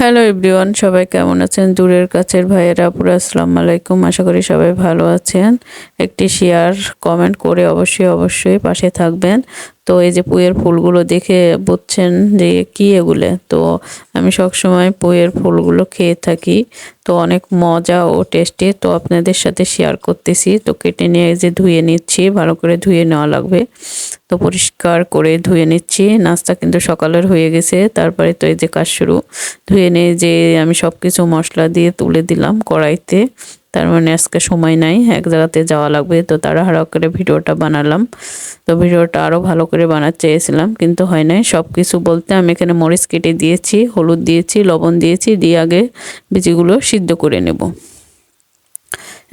Hello everyone সবাই কেমন আছেন? দূরের কাছের ভাইয়েরা পুরো আসসালামু আলাইকুম। আশা করি সবাই ভালো আছেন। একটি শেয়ার কমেন্ট করে অবশ্যই অবশ্যই পাশে থাকবেন। তো এই যে পুয়ের ফুলগুলো দেখে বুঝছেন যে কি এগুলো? তো আমি সবসময় পুয়ের ফুলগুলো খেয়ে থাকি। তো অনেক মজা ও টেস্টি। তো আপনাদের সাথে শেয়ার করতেছি। তো কেটে নিয়ে যে ধুয়ে নিচ্ছি। ভালো করে ধুয়ে নেওয়া লাগবে। তো পরিষ্কার করে ধুয়ে নিচ্ছি। নাস্তা কিন্তু সকালের হয়ে গেছে। তারপরে তো এই যে কাজ শুরু। ধুয়ে নিয়ে যে আমি সব কিছু মশলা দিয়ে তুলে দিলাম কড়াইতে। তার মানে আজকে সময় নাই, এক জায়গাতে যাওয়া লাগবে, তো তাড়াহাড়া করে ভিডিওটা বানালাম। তো ভিডিওটা আরও ভালো করে বানাতে চেয়েছিলাম, কিন্তু হয় নাই। সব কিছু বলতে আমি এখানে মরিচ কেটে দিয়েছি, হলুদ দিয়েছি, লবণ দিয়েছি, দিয়ে আগে বিচিগুলো সিদ্ধ করে নেব।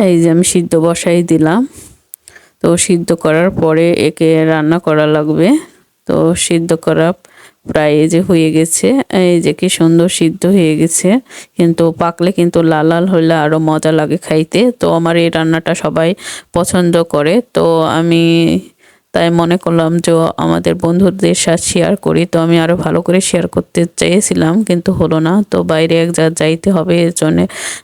এই যে আমি সিদ্ধ বসাই দিলাম। তো সিদ্ধ করার পরে একে রান্না করা লাগবে। তো সিদ্ধ করা প্রায় এই যে হয়ে গেছে, এই যে কি সুন্দর সিদ্ধ হয়ে গেছে। কিন্তু পাকলে কিন্তু লাল লাল হলে আরও মজা লাগে খাইতে। তো আমার এই রান্নাটা সবাই পছন্দ করে। তো আমি তাই মনে করলাম যে আমাদের বন্ধুদের সাথে শেয়ার করি। তো আমি আরও ভালো করে শেয়ার করতে চেয়েছিলাম, কিন্তু হলো না। তো বাইরে এক জায়গায় যাইতে হবে, এর জন্যে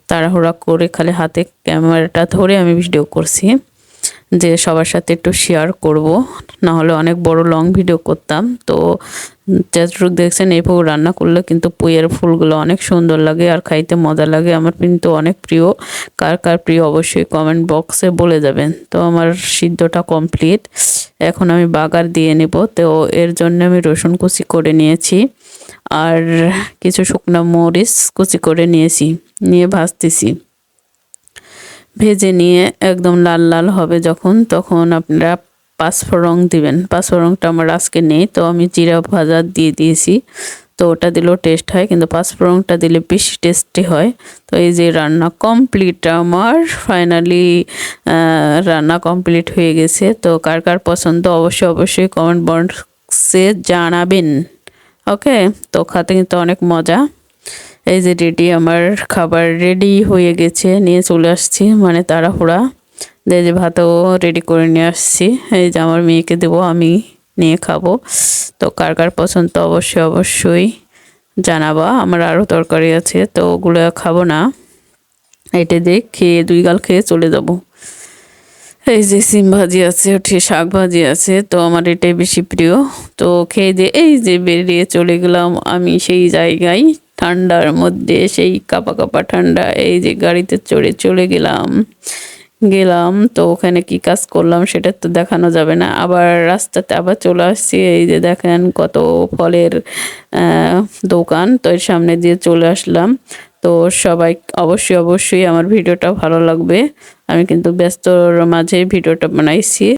তাড়াহুড়া করে খালি হাতে ক্যামেরাটা ধরে আমি ভিডিও করছি। যে সবার সাথে একটু শেয়ার করব। না হলে অনেক বড় লং ভিডিও করতাম। তো যতটুকু দেখছেন এইভাবে রান্না করলে কিন্তু পুইয়ের ফুলগুলো অনেক সুন্দর লাগে আর খাইতে মজা লাগে। আমার কিন্তু অনেক প্রিয়। কার কার প্রিয় অবশ্যই কমেন্ট বক্সে বলে যাবেন। তো আমার সিদ্ধটা কমপ্লিট এখন আমি বাগার দিয়ে নেব। তো এর জন্য আমি রসুন কুচি করে নিয়েছি। আর কিছু শুকনো মরিচ কুচি করে নিয়েছি। নিয়ে ভাজতেছি। ভেজে নিয়ে একদম লাল লাল হবে যখন, তখন আপনারা পাঁচফোড়ন দিবেন। পাঁচফোড়নটা আমার আজকে নেই, তো আমি জিরা ভাজা দিয়ে দিয়েছি। তো ওটা দিলেও টেস্ট হয়, কিন্তু পাঁচফোড়নটা দিলে বেশি টেস্টি হয়। তো এই যে রান্না কমপ্লিট আমার ফাইনালি রান্না কমপ্লিট হয়ে গেছে। তো কার কার পছন্দ অবশ্যই অবশ্যই কমেন্ট বক্সে জানাবেন। ওকে তো খাতে কিন্তু অনেক মজা। এই যে রেডি আমার খাবার রেডি হয়ে গেছে, নিয়ে চলে আসছি মানে তাড়াহুড়া। এই যে ভাতও রেডি করে নিয়ে আসছি, এই যে আমার মেয়েকে দেবো, আমি নিয়ে খাব। তো কার কার পছন্দ তো অবশ্যই অবশ্যই জানাবা, আমার আরও তরকারি আছে, তো ওগুলো খাব না। এটা দিয়ে খেয়ে, দুই গাল খেয়ে চলে যাব। এই যে সিম ভাজি আছে ওঠে শাক ভাজি আছে, তো আমার এটাই বেশি প্রিয়। তো খেয়ে দিয়ে, এই যে বেরিয়ে চলে গেলাম আমি সেই জায়গায়। ঠান্ডার মধ্যে সেই কাপা কাপা ঠান্ডা, এই যে গাড়িতে চড়ে চলে গেলাম। গেলাম তো ওখানে কি কাজ করলাম সেটা তো দেখানো যাবে না। আবার রাস্তাতে আবার চলে আসছি, এই যে দেখেন কত ফলের দোকান। তো এর সামনে দিয়ে চলে আসলাম। তো সবাই অবশ্যই অবশ্যই আমার ভিডিওটা ভালো লাগবে। আমি কিন্তু ব্যস্তর মাঝে ভিডিওটা বানাইছি।